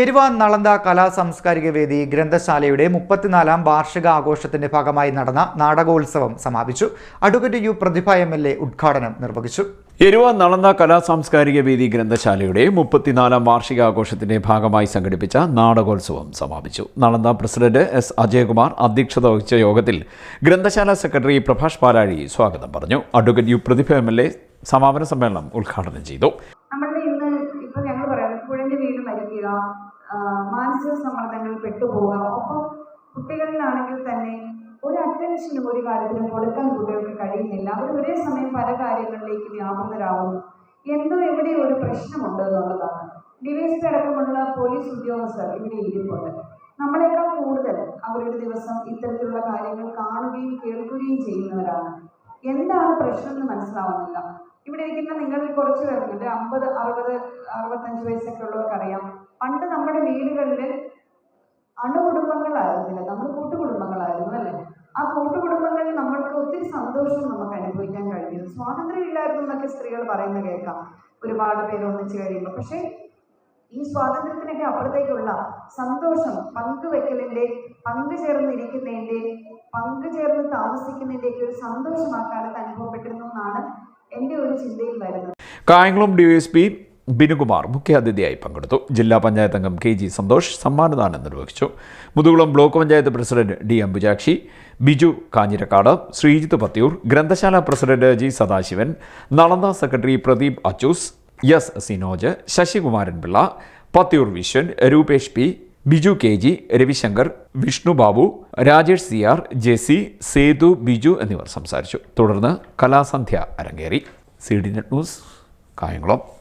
എരുവ നളന്ത കലാ സാംസ്കാരിക വേദി ഗ്രന്ഥശാലയുടെ മുപ്പത്തിനാലാം വാർഷിക ആഘോഷത്തിന്റെ ഭാഗമായി നടന്ന നാടകോത്സവം സമാപിച്ചു. Advocate U Pratibha M L A ഉദ്ഘാടനം നിർവഹിച്ചു. എരുവ നളന്ത കലാ സാംസ്കാരിക വേദി ഗ്രന്ഥശാലയുടെ മുപ്പത്തിനാലാം വാർഷികാഘോഷത്തിന്റെ ഭാഗമായി സംഘടിപ്പിച്ച നാടകോത്സവം സമാപിച്ചു. നളന്ത പ്രസിഡന്റ് എസ് അജയകുമാർ അധ്യക്ഷത വഹിച്ച യോഗത്തിൽ ഗ്രന്ഥശാല സെക്രട്ടറി പ്രഭാഷ് പാലാഴി സ്വാഗതം പറഞ്ഞു. Advocate U Pratibha M L A സമാപന സമ്മേളനം ഉദ്ഘാടനം ചെയ്തു. മരിക്കുക മാനസിക സമ്മർദ്ദങ്ങളിൽ പെട്ടുപോവുക. ഒപ്പം കുട്ടികളിലാണെങ്കിൽ തന്നെ ഒരു അറ്റൻഷനും ഒരു കാര്യത്തിനും കൊടുക്കാൻ കുട്ടികൾക്ക് കഴിയുന്നില്ല. അവർ ഒരേ സമയം പല കാര്യങ്ങളിലേക്ക് വ്യാപൃതരാകുന്നു എന്തോ എവിടെ ഒരു പ്രശ്നമുണ്ട് എന്നുള്ളതാണ്. ഡിവൈസ് അടക്കമുള്ള പോലീസ് ഉദ്യോഗസ്ഥർ ഇവിടെ ഇരിപ്പുണ്ട്. നമ്മളെക്കാൾ കൂടുതൽ അവരുടെ ദിവസം ഇത്തരത്തിലുള്ള കാര്യങ്ങൾ കാണുകയും കേൾക്കുകയും ചെയ്യുന്നവരാണ്. എന്താണ് പ്രശ്നം എന്ന് മനസ്സിലാവുന്നില്ല. ഇവിടെ ഇരിക്കുന്ന നിങ്ങളിൽ കുറച്ച് പേർക്കുണ്ട്. അമ്പത് അറുപത് അറുപത്തഞ്ച് വയസ്സൊക്കെ ഉള്ളവർക്കറിയാം. പണ്ട് നമ്മുടെ വീടുകളിൽ അണുകുടുംബങ്ങളായിരുന്നില്ല. നമ്മൾ കൂട്ടുകുടുംബങ്ങളായിരുന്നു അല്ലേ? ആ കൂട്ടുകുടുംബങ്ങളിൽ നമ്മൾക്ക് ഒത്തിരി സന്തോഷം നമുക്ക് അനുഭവിക്കാൻ കഴിഞ്ഞു സ്വാതന്ത്ര്യം ഇല്ലായിരുന്നു എന്നൊക്കെ സ്ത്രീകൾ പറയുന്ന കേൾക്കാം. ഒരുപാട് പേര് ഒന്നിച്ച് കഴിയുമ്പോൾ. പക്ഷേ ഈ സ്വാതന്ത്ര്യത്തിനൊക്കെ അപ്പുറത്തേക്കുള്ള സന്തോഷം പങ്കുവെക്കലിന്റെ പങ്കുചേർന്നിരിക്കുന്നതിന്റെ പങ്കുചേർന്ന് താമസിക്കുന്നതിന്റെയൊക്കെ ഒരു സന്തോഷം ആ കാലത്ത് അനുഭവപ്പെട്ടിരുന്നു എന്നാണ് എന്റെ ഒരു ചിന്തയിൽ വരുന്നത്. കായംകുളം ഡിവൈഎസ്പി ബിനുകുമാർ മുഖ്യാതിഥിയായി പങ്കെടുത്തു. ജില്ലാ പഞ്ചായത്ത് അംഗം കെ ജി സന്തോഷ് സമ്മാനദാനം നിർവഹിച്ചു. Muthukulam block panchayat president D Ambujakshi Biju Kanjirakkad Sreejith Pathiyoor ഗ്രന്ഥശാല president G Sadasivan Nalanda secretary Pradeep Achus S Sinoj Sasikumaran Pillai Pathiyoor Viswan Rupesh P Biju K G Ravishankar Vishnu Babu Rajesh C R Jessy Sethu Biju എന്നിവർ സംസാരിച്ചു. തുടർന്ന് കലാസന്ധ്യ അരങ്ങേറി. C D net news Kayamkulam.